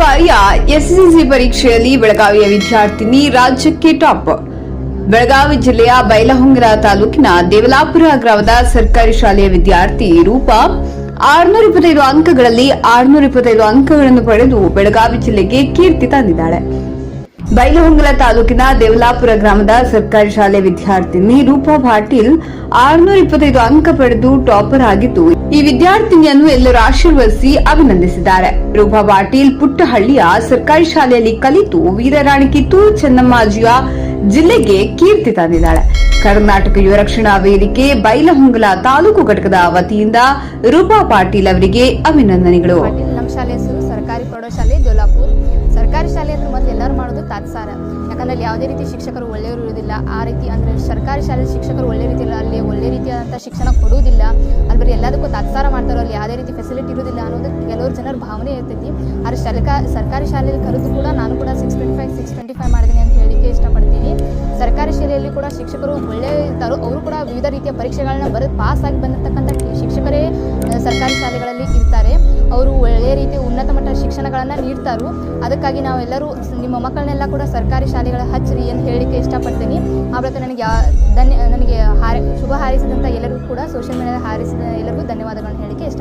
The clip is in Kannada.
ಬಾರಿಯ ಎಸ್ಎಸ್ಎಲ್ಸಿ ಪರೀಕ್ಷೆಯಲ್ಲಿ ಬೆಳಗಾವಿಯ ವಿದ್ಯಾರ್ಥಿನಿ ರಾಜ್ಯಕ್ಕೆ ಟಾಪ್. ಬೆಳಗಾವಿ ಜಿಲ್ಲೆಯ ಬೈಲಹೊಂಗರ ತಾಲೂಕಿನ ದೇವಲಾಪುರ ಗ್ರಾಮದ ಸರ್ಕಾರಿ ಶಾಲೆಯ ವಿದ್ಯಾರ್ಥಿ ರೂಪಾ, ಆರುನೂರ ಇಪ್ಪತ್ತೈದು ಅಂಕಗಳಲ್ಲಿ ಆರುನೂರ ಇಪ್ಪತ್ತೈದು ಅಂಕಗಳನ್ನು ಪಡೆದು ಬೆಳಗಾವಿ ಜಿಲ್ಲೆಗೆ ಕೀರ್ತಿ ತಂದಿದ್ದಾಳೆ. ಬೈಲಹೊಂಗಲ ತಾಲೂಕಿನ ದೇವಲಾಪುರ ಗ್ರಾಮದ ಸರ್ಕಾರಿ ಶಾಲೆ ವಿದ್ಯಾರ್ಥಿನಿ ರೂಪಾ ಪಾಟೀಲ್ ಆರುನೂರ ಇಪ್ಪತ್ತೈದು ಅಂಕ ಪಡೆದು ಟಾಪರ್ ಆಗಿದ್ದು, ಈ ವಿದ್ಯಾರ್ಥಿನಿಯನ್ನು ಎಲ್ಲರೂ ಆಶೀರ್ವದಿಸಿ ಅಭಿನಂದಿಸಿದ್ದಾರೆ. ರೂಪಾ ಪಾಟೀಲ್ ಪುಟ್ಟಹಳ್ಳಿಯ ಸರ್ಕಾರಿ ಶಾಲೆಯಲ್ಲಿ ಕಲಿತು ವೀರರಾಣಿ ಕಿತ್ತೂರು ಚೆನ್ನಮ್ಮಾಜಿಯ ಜಿಲ್ಲೆಗೆ ಕೀರ್ತಿ ತಂದಿದ್ದಾಳೆ. ಕರ್ನಾಟಕ ಯುವ ರಕ್ಷಣಾ ವೇದಿಕೆ ಬೈಲಹೊಂಗಲ ತಾಲೂಕು ಘಟಕದ ವತಿಯಿಂದ ರೂಪಾ ಪಾಟೀಲ್ ಅವರಿಗೆ ಅಭಿನಂದನೆಗಳು. ಸರ್ಕಾರಿ ಪ್ರೌಢಶಾಲೆ ಜೋಲಾಪುರ್. ಸರ್ಕಾರಿ ಶಾಲೆ ಅಂದ್ರೆ ಮೊದಲು ಎಲ್ಲರೂ ಮಾಡೋದು ತಾತ್ಸಾರ. ಯಾಕಂದ್ರೆ ಅಲ್ಲಿ ಯಾವುದೇ ರೀತಿ ಶಿಕ್ಷಕರು ಒಳ್ಳೆಯವರು ಇರುವುದಿಲ್ಲ. ಆ ರೀತಿ ಅಂದರೆ ಸರ್ಕಾರಿ ಶಾಲೆ ಶಿಕ್ಷಕರು ಒಳ್ಳೆ ರೀತಿ ಇಲ್ಲ. ಅಲ್ಲಿ ಒಳ್ಳೆ ರೀತಿಯಾದಂಥ ಶಿಕ್ಷಣ ಕೊಡುವುದಿಲ್ಲ. ಅಲ್ಲಿ ಬರೀ ಎಲ್ಲದಕ್ಕೂ ತಾತ್ಸಾರ ಮಾಡ್ತಾರೋ ಅಲ್ಲಿ ಯಾವುದೇ ರೀತಿ ಫೆಸಿಲಿಟಿ ಇರುವುದಿಲ್ಲ ಅನ್ನೋದು ಕೆಲವರು ಜನರ ಭಾವನೆ ಇರ್ತೈತಿ. ಆದರೆ ಸರ್ಕಾ ಸರ್ಕಾರಿ ಶಾಲೆಯಲ್ಲಿ ಕರೆದು ಕೂಡ ನಾನು ಕೂಡ six twenty five six twenty five ಮಾಡಿದ್ದೀನಿ ಅಂತ ಹೇಳಿಕ್ಕೆ ಇಷ್ಟಪಡ್ತೀನಿ. ಸರ್ಕಾರಿ ಶಾಲೆಯಲ್ಲಿ ಕೂಡ ಶಿಕ್ಷಕರು ಒಳ್ಳೆ ಇರ್ತಾರೋ ಅವರು ಕೂಡ ವಿವಿಧ ರೀತಿಯ ಪರೀಕ್ಷೆಗಳನ್ನ ಬರೆದು ಪಾಸ್ ಆಗಿ ಬಂದಿರತಕ್ಕಂಥ ಶಿಕ್ಷಕರೇ ಸರ್ಕಾರಿ ಶಾಲೆಗಳಲ್ಲಿ ಇರ್ತಾರೆ. ಅವರು ಒಳ್ಳೆಯ ರೀತಿ ಉನ್ನತ ಮಟ್ಟದ ಶಿಕ್ಷಣಗಳನ್ನು ನೀಡ್ತಾರೋ. ಅದಕ್ಕಾಗಿ ನಾವೆಲ್ಲರೂ ನಿಮ್ಮ ಮಕ್ಕಳನ್ನೆಲ್ಲ ಕೂಡ ಸರ್ಕಾರಿ ಶಾಲೆಗಳ ಹಚ್ಚಿರಿ ಅಂತ ಹೇಳಲಿಕ್ಕೆ ಇಷ್ಟಪಡ್ತೀನಿ. ಆ ಬಳಿಕ ನನಗೆ ಧನ್ಯ, ನನಗೆ ಹಾರ, ಶುಭ ಹಾರೈಸಿದಂಥ ಎಲ್ಲರಿಗೂ ಕೂಡ ಸೋಷಿಯಲ್ ಮೀಡಿಯಾದ ಹಾರೈಸಿದ ಎಲ್ಲರಿಗೂ ಧನ್ಯವಾದಗಳನ್ನು ಹೇಳಲಿಕ್ಕೆ ಇಷ್ಟಪಡ್ತೀನಿ.